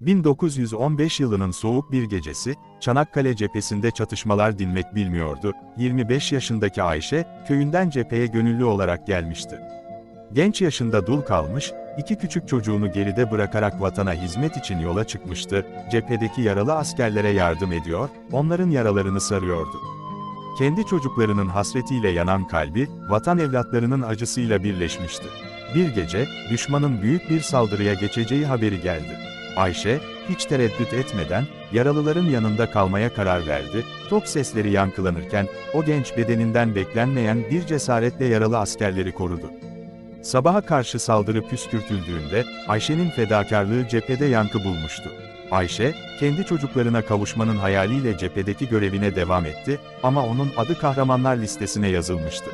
1915 yılının soğuk bir gecesi, Çanakkale cephesinde çatışmalar dinmek bilmiyordu. 25 yaşındaki Ayşe, köyünden cepheye gönüllü olarak gelmişti. Genç yaşında dul kalmış, iki küçük çocuğunu geride bırakarak vatana hizmet için yola çıkmıştı, cephedeki yaralı askerlere yardım ediyor, onların yaralarını sarıyordu. Kendi çocuklarının hasretiyle yanan kalbi, vatan evlatlarının acısıyla birleşmişti. Bir gece, düşmanın büyük bir saldırıya geçeceği haberi geldi. Ayşe, hiç tereddüt etmeden, yaralıların yanında kalmaya karar verdi, top sesleri yankılanırken, o genç bedeninden beklenmeyen bir cesaretle yaralı askerleri korudu. Sabaha karşı saldırı püskürtüldüğünde, Ayşe'nin fedakarlığı cephede yankı bulmuştu. Ayşe, kendi çocuklarına kavuşmanın hayaliyle cephedeki görevine devam etti ama onun adı kahramanlar listesine yazılmıştı.